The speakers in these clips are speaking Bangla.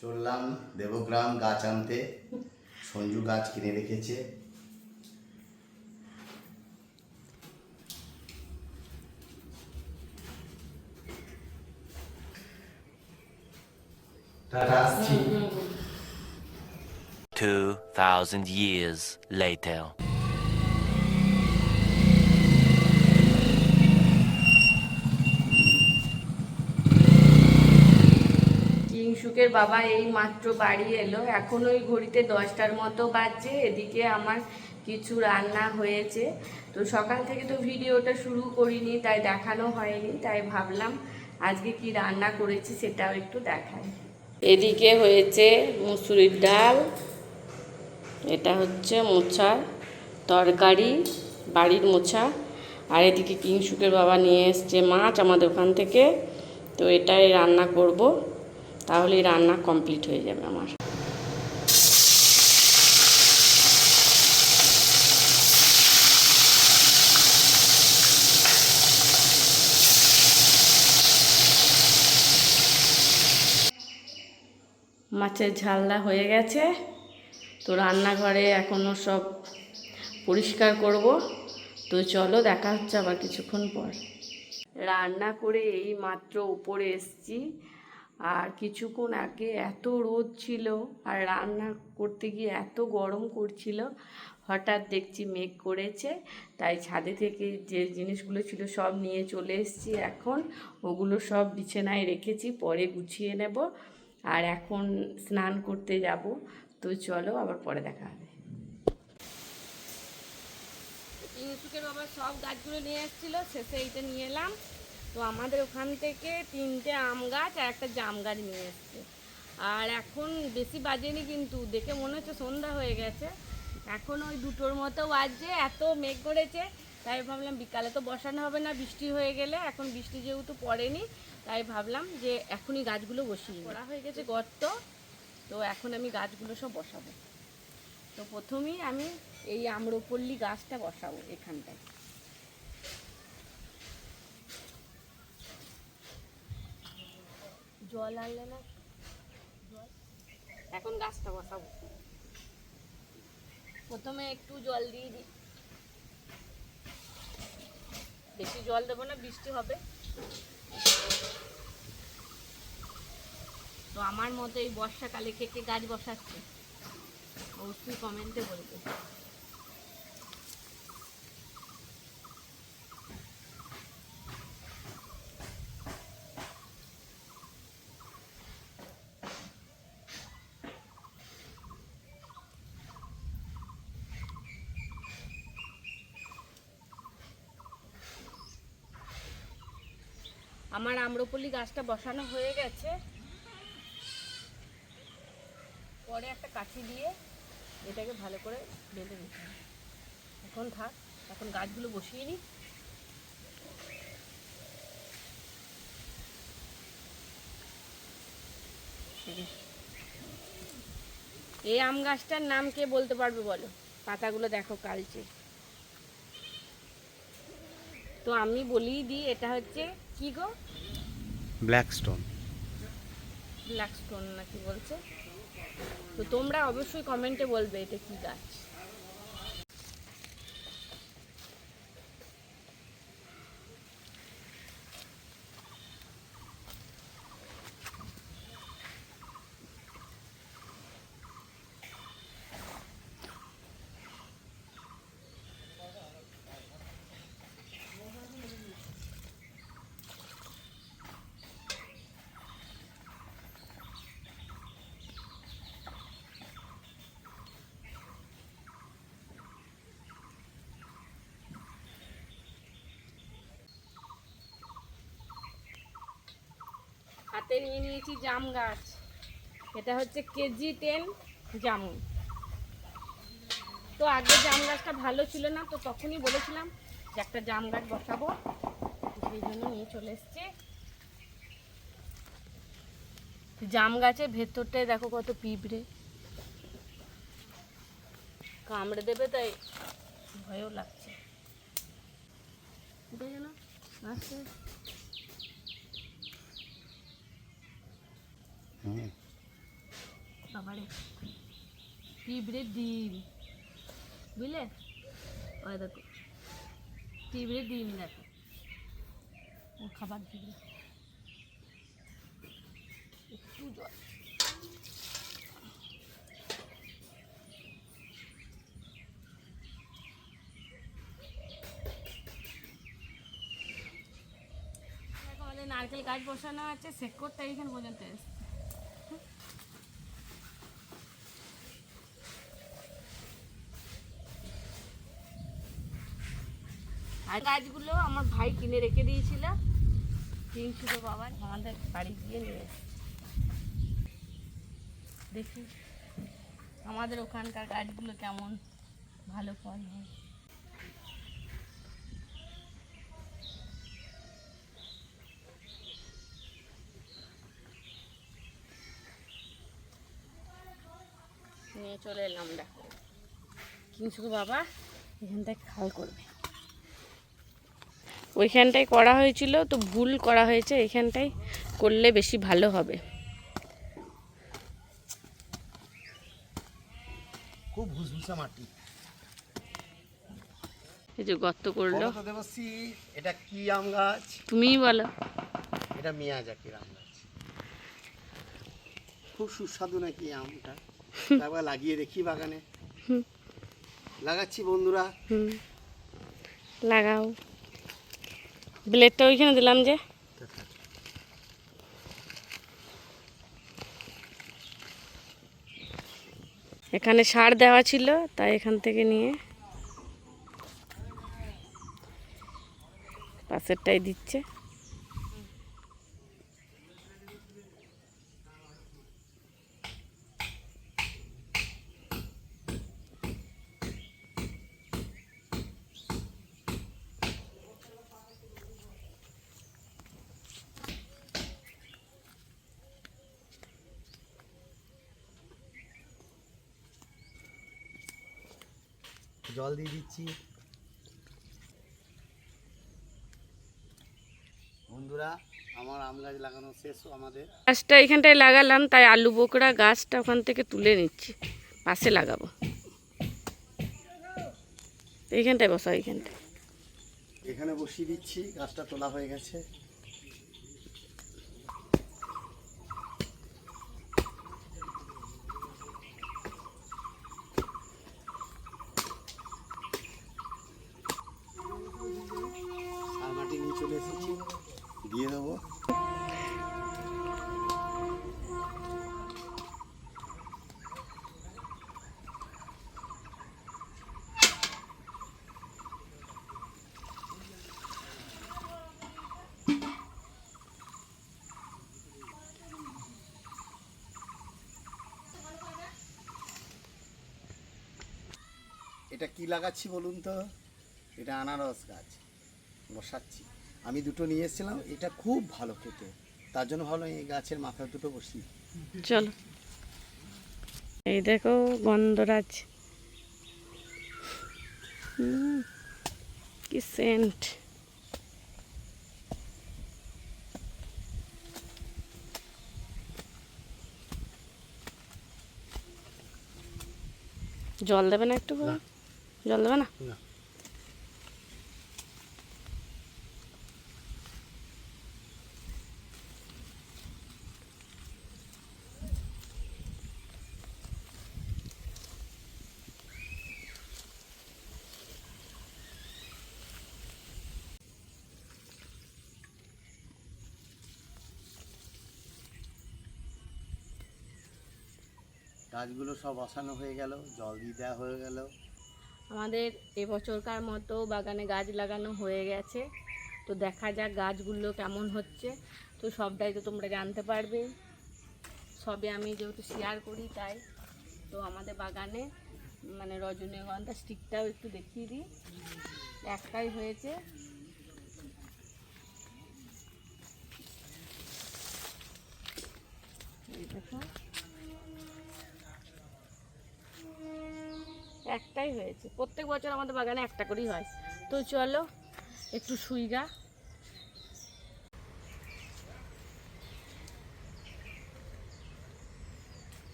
চললাম দেবগ্রাম গাছ আনতে। সঞ্জু গাছ কিনে রেখেছে। আসছি। 2,000 years later. বাবা এই মাত্র বাড়ি এলো। এখন ওই ঘড়িতে দশটার মতো বাজছে, এদিকে আমার কিছু রান্না হয়েছে। তো সকাল থেকে তো ভিডিওটা শুরু করিনি, তাই দেখানো হয়নি, তাই ভাবলাম আজকে কি রান্না করেছি সেটাও একটু দেখাই। এদিকে হয়েছে মুসুরির ডাল, এটা হচ্ছে মোচা তরকারি, বাড়ির মোছা। আর এদিকে কিংসুকের বাবা নিয়ে এসছে মাছ আমাদের ওখান থেকে, তো এটাই রান্না করব। তাহলেই রান্না কমপ্লিট হয়ে যাবে আমার। মাছের ঝালনা হয়ে গেছে। তো রান্নাঘরে এখনও সব পরিষ্কার করব। তো চলো দেখা হচ্ছে আবার কিছুক্ষণ পর। রান্না করে এই মাত্র উপরে এসছি। আর কিছুক্ষণ আগে এত রোদ ছিল আর রান্না করতে গিয়ে এত গরম করছিল, হঠাৎ দেখছি মেঘ করেছে। তাই ছাদে থেকে যে জিনিসগুলো ছিল সব নিয়ে চলে এসেছি এখন। ওগুলো সব বিছানায় রেখেছি, পরে গুছিয়ে নেব। আর এখন স্নান করতে যাব। তো চলো, আবার পরে দেখা হবে। বাবা সব গাছগুলো নিয়ে এসেছিল, শেষে এইটা নিয়ে এলাম। তো আমাদের ওখান থেকে তিনটে আম গাছ আর একটা জাম গাছ নিয়ে এসছে। আর এখন বেশি বাজেনি কিন্তু দেখে মনে হচ্ছে সন্ধ্যা হয়ে গেছে। এখন ওই দুটোর মতো বাজছে এত মেঘ করেছে তাই ভাবলাম বিকালে তো বসানো হবে না বৃষ্টি হয়ে গেলে এখন বৃষ্টি যেহেতু পড়েনি তাই ভাবলাম যে এখনই গাছগুলো বসিয়ে করা হয়ে গেছে গর্ত তো এখন আমি গাছগুলো সব বসাবো। তো প্রথমেই আমি এই আম্রপল্লী গাছটা বসাবো এখানটায়। জল আনলে না? এখন গাছটা বসাবো। প্রথমে একটু জল দিয়ে দিই। বেশি জল দেবো না, বৃষ্টি হবে। তো আমার মতো এই বর্ষাকালে কে কে গাছ বসাচ্ছে, অবশ্যই কমেন্টে বলবে। আমার আম্রপল্লী গাছটা বসানো হয়ে গেছে। পরে একটা কাঠি দিয়ে এটাকে ভালো করে বেঁধে নিতে হবে। এখন থাক, এখন গাছগুলো বসিয়ে নিই এই আম গাছটার নাম কে বলতে পারবে বলো? পাতাগুলো দেখো কালচে। তো আমি বলিয়ে দিই, এটা হচ্ছে কি গো? ব্ল্যাক স্টোন ব্ল্যাক স্টোন নাকি বলছে? তো তোমরা অবশ্যই কমেন্টে বলবে এটা কি গাছ। হাতে নিয়ে নিয়েছি জাম গাছ। এটা হচ্ছে কেজি টেন জামুন তো আগে জাম গাছটা ভালো ছিল না, তো তখনই বলেছিলাম যে একটা জাম গাছ বসাবো। সেই জন্য নিয়ে চলে এসছি। জাম গাছের ভেতরটায় দেখো কত পিঁপড়ে। কামড়ে দেবে তাই ভয়ও লাগছে। উঠে যেন আসছে। বাবারে পিঁপড়ের ডিম? বুঝলে? ওই দেখো পিঁপড়ের ডিম দেখো ও খাবার দিবে। একটু জল। নারকেল গাছ বসানো আছে শেকড়টা এইখানে পর্যন্ত এসছে। আর গাছগুলো আমার ভাই কিনে রেখে দিয়েছিল। কিনছিল বাবার। আমাদের বাড়ি গিয়ে নিয়ে দেখি আমাদের ওখানকার গাছগুলো কেমন ভালো ফল হয়। নিয়ে চলে এলাম দেখো। কিন্তু বাবা এখানটায় খাল করবে। ওইখানটায় করা হয়েছিল তো ভুল করা হয়েছে এখানটায় করলে বেশি ভালো হবে। খুব ভুসভুসা মাটি। এই যে গর্ত করল। দেবশ্রী এটা কি আম গাছ? তুমিই বলো। এটা মিয়াজাকির আম গাছ। খুব সুস্বাদু নাকি আমটা? একবার লাগিয়ে দেখি বাগানে। লাগাচ্ছি বন্ধুরা। হুম। লাগাও। ব্লেডটা ওইখানে দিলাম যে। এখানে সার দেওয়া ছিল তাই এখান থেকে নিয়ে পাশেরটাই দিচ্ছে। জল দিয়ে দিচ্ছি। বন্ধুরা আমার আম গাছ লাগানো শেষ আমাদের। গাছটা এখানটায় লাগালাম তাই আলু বোকরা গাছটা ওখান থেকে তুলে নিচ্ছি। পাশে লাগাবো। এইখানটায় বসা এইখানটায়। এখানে বসিয়ে দিচ্ছি গাছটা তোলা হয়ে গেছে সার মাটি নিয়ে চলে এসেছি দিয়ে দেবো এটা কি লাগাচ্ছি বলুন তো? এটা আনারস গাছ। বসাচ্ছি। আমি দুটো নিয়ে এসেছিলাম এটা খুব ভালো খেতে। তার জন্য ভালো এই গাছের মাথা দুটো বসি। চলো। এই দেখো গন্ধরাজ। হুম, কি সেন্ট জল দেবে না একটু। জল দেবে না? গাছগুলো সব বসানো হয়ে গেল জল দিয়ে দেওয়া হয়ে গেল। আমাদের এবছরকার মতো বাগানে গাছ লাগানো হয়ে গেছে। তো দেখা যাক গাছগুলো কেমন হচ্ছে। তো সবটাই তো তোমরা জানতে পারবে। সবে আমি যেহেতু শেয়ার করি তাই, তো আমাদের বাগানে মানে রজনীগন্ধা স্টিকটাও একটু দেখিয়ে দিই। একটাই হয়েছে। দেখো। একটাই হয়েছে। প্রত্যেক বছর আমাদের বাগানে একটা করেই হয়। তো চলো, একটু শুইগা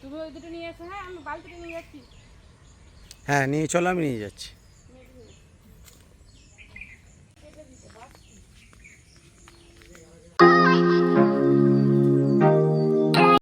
তুমি ওই দুটো নিয়ে এসো হ্যাঁ আমি বালতিটা নিয়ে যাচ্ছি। হ্যাঁ নিয়ে চলো, আমি নিয়ে যাচ্ছি।